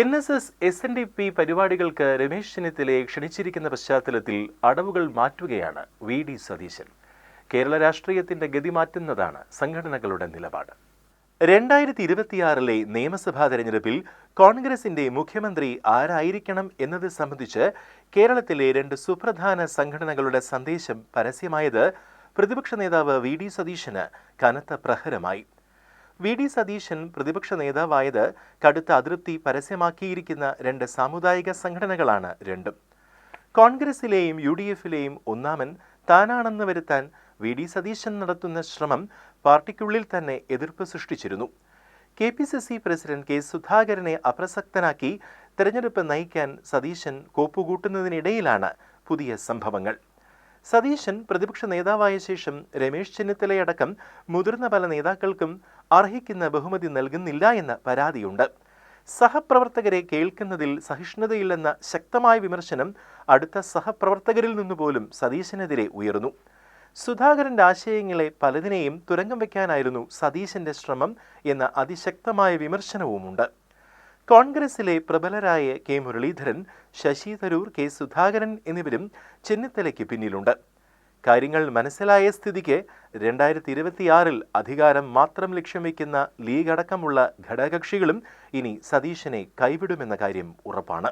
N S S S N D P പരിപാടികൾക്ക് രമേശ് ചെന്നിത്തലയെ ക്ഷണിച്ചിരിക്കുന്ന പശ്ചാത്തലത്തിൽ അടവുകൾ മാറ്റുകയാണ് വി ഡി സതീശൻ. കേരള രാഷ്ട്രീയത്തിന്റെ ഗതി മാറ്റുന്നതാണ് സംഘടനകളുടെ നിലപാട്. രണ്ടായിരത്തി ഇരുപത്തിയാറിലെ നിയമസഭാ തെരഞ്ഞെടുപ്പിൽ കോൺഗ്രസിന്റെ മുഖ്യമന്ത്രി ആരായിരിക്കണം എന്നത് സംബന്ധിച്ച് കേരളത്തിലെ രണ്ട് സുപ്രധാന സംഘടനകളുടെ സന്ദേശം പരസ്യമായത് പ്രതിപക്ഷ നേതാവ് വി ഡി സതീശന് കനത്ത പ്രഹരമായി. വി ഡി സതീശൻ പ്രതിപക്ഷ നേതാവായത് കടുത്ത അതൃപ്തി പരസ്യമാക്കിയിരിക്കുന്ന രണ്ട് സാമുദായിക സംഘടനകളാണ് രണ്ടും. കോൺഗ്രസിലെയും യു ഡി എഫിലെയും ഒന്നാമൻ താനാണെന്ന് വരുത്താൻ വി ഡി സതീശൻ നടത്തുന്ന ശ്രമം പാർട്ടിക്കുള്ളിൽ തന്നെ എതിർപ്പ് സൃഷ്ടിച്ചിരുന്നു. K P C C president K സുധാകരനെ അപ്രസക്തനാക്കി തെരഞ്ഞെടുപ്പ് നയിക്കാൻ സതീശൻ കോപ്പുകൂട്ടുന്നതിനിടയിലാണ് പുതിയ സംഭവങ്ങൾ. സതീശൻ പ്രതിപക്ഷ നേതാവായ ശേഷം രമേശ് ചെന്നിത്തലയടക്കം മുതിർന്ന പല നേതാക്കൾക്കും അർഹിക്കുന്ന ബഹുമതി നൽകുന്നില്ല എന്ന് പരാതിയുണ്ട്. സഹപ്രവർത്തകരെ കേൾക്കുന്നതിൽ സഹിഷ്ണുതയില്ലെന്ന ശക്തമായ വിമർശനം അടുത്ത സഹപ്രവർത്തകരിൽ നിന്നുപോലും സതീശനെതിരെ ഉയർന്നു. സുധാകരന്റെ ആശയങ്ങളെ പലതിനെയും തുരങ്കം വയ്ക്കാനായിരുന്നു സതീശന്റെ ശ്രമം എന്ന അതിശക്തമായ വിമർശനവുമുണ്ട്. കോൺഗ്രസിലെ പ്രബലരായ കെ മുരളീധരൻ ശശി തരൂർ കെ സുധാകരൻ എന്നിവരും ചെന്നിത്തലയ്ക്ക് പിന്നിലുണ്ട്. കാര്യങ്ങൾ മനസ്സിലായ സ്ഥിതിക്ക് രണ്ടായിരത്തി ഇരുപത്തിയാറിൽ അധികാരം മാത്രം ലക്ഷ്യം വയ്ക്കുന്ന ലീഗ് അടക്കമുള്ള ഘടകകക്ഷികളും ഇനി സതീശനെ കൈവിടുമെന്ന കാര്യം ഉറപ്പാണ്.